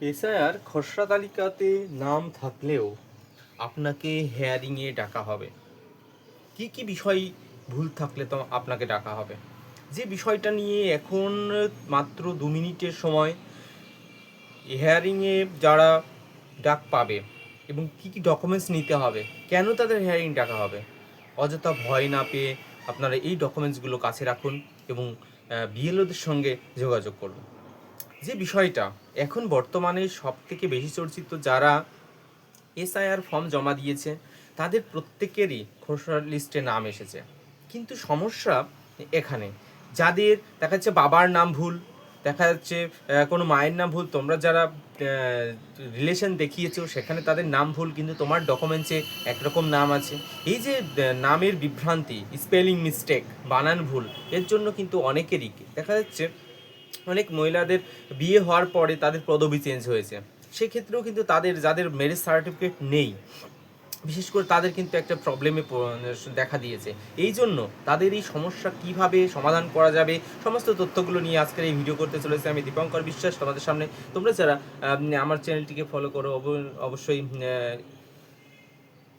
SIR খসড়া তালিকাতে নাম থাকলেও আপনাকে হেয়ারিংয়ে ডাকা হবে। কি কি বিষয় ভুল থাকলে তো আপনাকে ডাকা হবে? যে বিষয়টা নিয়ে এখন মাত্র দু মিনিটের সময় হেয়ারিংয়ে যারা ডাক পাবে এবং কি কি ডকুমেন্টস নিতে হবে, কেন তাদের হেয়ারিং ডাকা হবে? অযথা ভয় না পেয়ে আপনারা এই ডকুমেন্টসগুলো কাছে রাখুন এবং বিএলওদের সঙ্গে যোগাযোগ করুন। যে বিষয়টা, এখন বর্তমানে সব থেকে বেশি চর্চিত যারা এসআইআর ফর্ম জমা দিয়েছে, তাদের প্রত্যেকেরই খসড়া লিস্টে নাম এসেছে। কিন্তু সমস্যা এখানে। যাদের দেখা যাচ্ছে বাবার নাম ভুল, দেখা যাচ্ছে কোনো মায়ের নাম ভুল, তোমরা যারা রিলেশন দেখিয়েছো, সেখানে তাদের নাম ভুল, কিন্তু তোমার ডকুমেন্টসে একরকম নাম আছে। এই যে নামের বিভ্রান্তি স্পেলিং মিস্টেক বানান ভুল, এর জন্য কিন্তু অনেকেরই, দেখা যাচ্ছে অনেক মহিলাদের বিয়ে হওয়ার পরে তাদের পদবি চেঞ্জ হয়েছে। সেক্ষেত্রেও কিন্তু তাদের, যাদের ম্যারেজ সার্টিফিকেট নেই, বিশেষ করে তাদের কিন্তু একটা প্রবলেমে দেখা দিয়েছে। এই জন্য তাদের এই সমস্যা কীভাবে সমাধান করা যাবে, সমস্ত তথ্যগুলো নিয়ে আজকের এই ভিডিও করতে চলেছে আমি দীপঙ্কর বিশ্বাস তোমাদের সামনে। তোমরা যারা আমার চ্যানেলটিকে ফলো করো অবশ্যই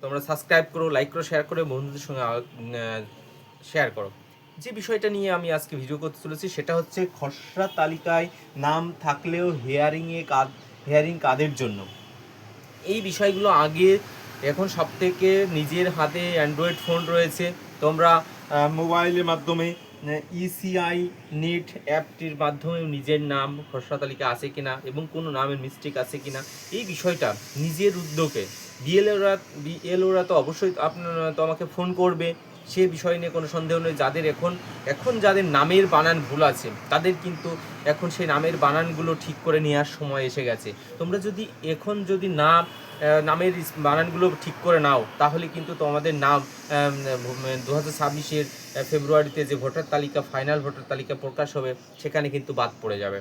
তোমরা সাবস্ক্রাইব করো লাইক করো শেয়ার করো, বন্ধুদের সঙ্গে শেয়ার করো। যে বিষয়টা নিয়ে আমি আজকে ভিডিও করতে চলেছি, সেটা হচ্ছে খসড়া তালিকায় নাম থাকলেও হেয়ারিংয়ে কাজ হেয়ারিং কাদের জন্য? এই বিষয়গুলো আগে, এখন সব থেকে নিজের হাতে অ্যান্ড্রয়েড ফোন রয়েছে। তোমরা মোবাইলের মাধ্যমে ইসিআই নেট অ্যাপটির মাধ্যমে নিজের নাম খসড়া তালিকা আছে কিনা এবং কোনো নামের মিস্টেক আছে কিনা, এই বিষয়টা নিজের উদ্যোগে। বিএলওরা বিএলওরা তো অবশ্যই আপনার তো আমাকে ফোন করবে। সে বিষয় নিয়ে কোনো সন্দেহ নেই। যাদের এখন এখন যাদের নামের বানান ভুল আছে, তাদের কিন্তু এখন সেই নামের বানানগুলো ঠিক করে নেওয়ার সময় এসে গেছে। তোমরা যদি এখন যদি না নামের বানানগুলো ঠিক করে নাও, তাহলে কিন্তু তোমাদের নাম দু হাজার ছাব্বিশের ফেব্রুয়ারিতে যে ভোটার তালিকা, ফাইনাল ভোটার তালিকা প্রকাশ হবে, সেখানে কিন্তু বাদ পড়ে যাবে।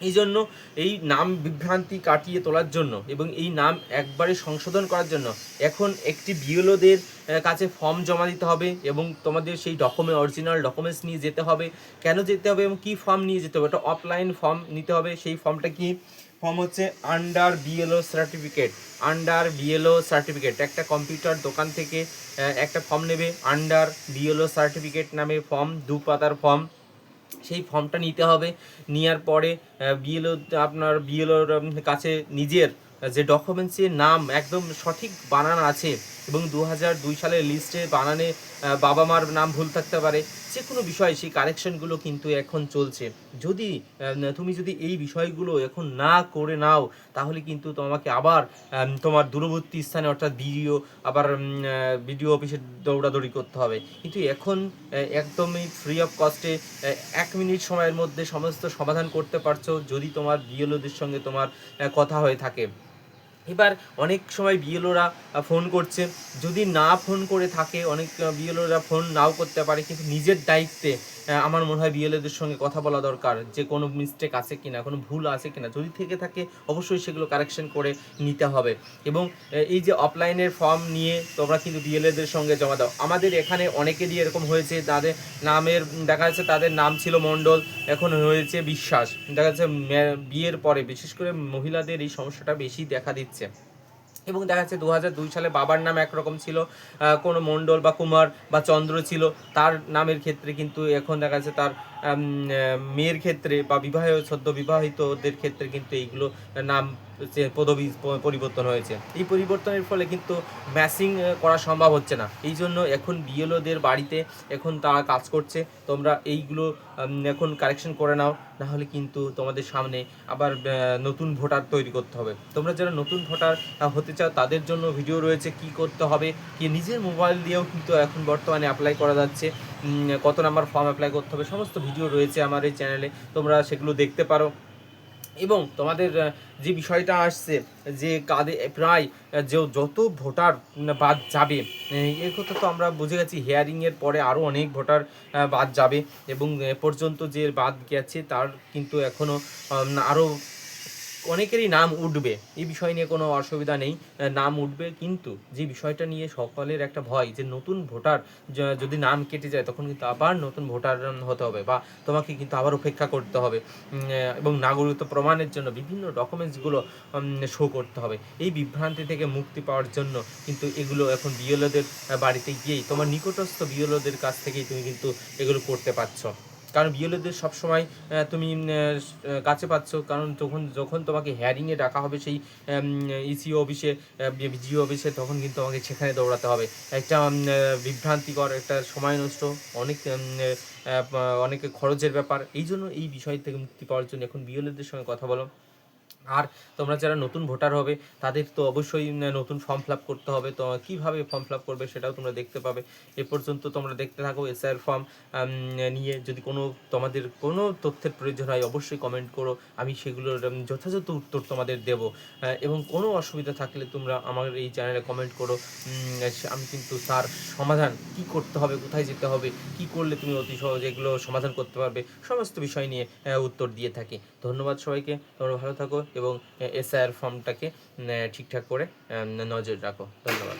এই জন্য এই নাম বিভ্রান্তি কাটিয়ে তোলার জন্য এবং এই নাম একবারে সংশোধন করার জন্য এখন একটি বিএলওদের কাছে ফর্ম জমা দিতে হবে এবং তোমাদের সেই ডকুমেন্ট অরিজিনাল ডকুমেন্টস নিয়ে যেতে হবে। কেন যেতে হবে এবং কী ফর্ম নিয়ে যেতে হবে? একটা অফলাইন ফর্ম নিতে হবে। সেই ফর্মটা কি? ফর্ম হচ্ছে under BLO certificate under BLO certificate একটা কম্পিউটার দোকান থেকে একটা ফর্ম নেবে। আন্ডার বিএলও সার্টিফিকেট নামে ফর্ম দু পাতার ফর্ম সেই ফর্মটা নিতে হবে। নেওয়ার পরে বিএলও আপনার বিএলওর কাছে নিজের যে ডকুমেন্টসের নাম একদম সঠিক বানান আছে এবং দু হাজার দুই সালের লিস্টে বানানে বাবা মার নাম ভুল থাকতে পারে যে কোনো বিষয় সেই কারেকশনগুলো কিন্তু এখন চলছে। যদি তুমি যদি এই বিষয়গুলো এখন না করে নাও, তাহলে কিন্তু তোমাকে আবার তোমার দূরবর্তী স্থানে, অর্থাৎ বিডিও আবার বিডিও অফিসে দৌড়াদৌড়ি করতে হবে। কিন্তু এখন একদমই ফ্রি অফ কস্টে এক মিনিট সময়ের মধ্যে সমস্ত সমাধান করতে পারছ, যদি তোমার বিএলওদের সঙ্গে তোমার কথা হয়ে থাকে। এবার অনেক সময় বিএলওরা ফোন করছে। যদি না ফোন করে থাকে, অনেক বিএলওরা ফোন নাও করতে পারে, কিন্তু নিজের দায়িত্বে আমার মনে হয় বিএলওদের সঙ্গে কথা বলা দরকার যে কোনো মিস্টেক আছে কিনা, কোনো ভুল আছে কিনা। যদি থেকে থাকে, অবশ্যই সেগুলো কারেকশন করে নিতে হবে। এবং এই যে অফলাইনের ফর্ম নিয়ে তোমরা কিন্তু বিএলএদের সঙ্গে জমা দাও। আমাদের এখানে অনেকেরই এরকম হয়েছে, তাদের নামের, দেখা যাচ্ছে তাদের নাম ছিল মণ্ডল, এখন হয়েছে বিশ্বাস। দেখা যাচ্ছে বিয়ের পরে বিশেষ করে মহিলাদের এই সমস্যাটা বেশি দেখা দিচ্ছে। এবং দেখা যাচ্ছে দু সালে বাবার নাম একরকম ছিল কোনো মণ্ডল বা কুমার বা চন্দ্র ছিল, তার নামের ক্ষেত্রে কিন্তু এখন দেখা যাচ্ছে তার মেয়ের ক্ষেত্রে বা বিবাহ, সদ্য বিবাহিতদের ক্ষেত্রে কিন্তু এইগুলো নাম পদবি পরিবর্তন হয়েছে। এই পরিবর্তনের ফলে কিন্তু ম্যাচিং করা সম্ভব হচ্ছে না। এই জন্য এখন বিএলওদের বাড়িতে এখন তারা কাজ করছে। তোমরা এইগুলো এখন কারেকশন করে নাও, না হলে কিন্তু তোমাদের সামনে আবার নতুন ভোটার তৈরি করতে হবে। তোমরা যারা নতুন ভোটার হতে চাও, তাদের জন্য ভিডিও রয়েছে কি করতে হবে, কি নিজের মোবাইল দিয়েও কিন্তু এখন বর্তমানে অ্যাপ্লাই করা যাচ্ছে। কত নাম্বার ফর্ম অ্যাপ্লাই করতে হবে, সমস্ত ভিডিও রয়েছে আমার এই চ্যানেলে তোমরা সেগুলো দেখতে পারো। এবং তোমাদের যে বিষয়টা আসছে, যে কাদে প্রায় যে যত ভোটার বাদ যাবে এর কথা তো আমরা বুঝে গেছি হেয়ারিংয়ের পরে আরও অনেক ভোটার বাদ যাবে। এবং এ পর্যন্ত যে বাদ গেছে, তার কিন্তু এখনও আরও অনেকেরই নাম উঠবে। এই বিষয় নিয়ে কোনো অসুবিধা নেই নাম উঠবে কিন্তু যে বিষয়টা নিয়ে সকলের একটা ভয় যে নতুন ভোটার যদি নাম কেটে যায় তখন কিন্তু আবার নতুন ভোটার হতে হবে বা তোমাকে কিন্তু আবার অপেক্ষা করতে হবে। এবং নাগরিকত্ব প্রমাণের জন্য বিভিন্ন ডকুমেন্টসগুলো শো করতে হবে। এই বিভ্রান্তি থেকে মুক্তি পাওয়ার জন্য কিন্তু এগুলো এখন বিএলওদের বাড়িতে গিয়েই, তোমার নিকটস্থ বিএলওদের কাছ থেকেই তুমি কিন্তু এগুলো করতে পারছ। কারণ বিএলওদের সবসময় সময় তুমি কাছে পাচ্ছ। কারণ যখন যখন তোমাকে হ্যারিংয়ে ডাকা হবে সেই ইসিও অফিসে জিও অফিসে, তখন কিন্তু তোমাকে সেখানে দৌড়াতে হবে। একটা বিভ্রান্তিকর একটা সময় নষ্ট, অনেক অনেক খরচের ব্যাপার। এই জন্য এই বিষয় থেকে মুক্তি পাওয়ার জন্য এখন বিএলওদের সঙ্গে কথা বলো। আর তোমরা যারা নতুন ভোটার হবে, তাদের তো অবশ্যই নতুন ফর্ম ফিল করতে হবে। তো কীভাবে ফর্ম ফিল করবে সেটাও তোমরা দেখতে পাবে। এ পর্যন্ত তোমরা দেখতে থাকো এসআইআর ফর্ম নিয়ে। যদি কোনো তোমাদের কোনো তথ্যের প্রয়োজন হয়, অবশ্যই কমেন্ট করো। আমি সেগুলোর যথাযথ উত্তর তোমাদের দেব। এবং কোনো অসুবিধা থাকলে তোমরা আমার এই চ্যানেলে কমেন্ট করো। আমি কিন্তু তার সমাধান কি করতে হবে, কোথায় যেতে হবে, কি করলে তুমি অতি সহজে এগুলো সমাধান করতে পারবে, সমস্ত বিষয় নিয়ে উত্তর দিয়ে থাকি। ধন্যবাদ সবাইকে, তোমরা ভালো থাকো। এবং এসআইআর ফর্মটাকে ঠিকঠাক করে নজর রাখো। ধন্যবাদ।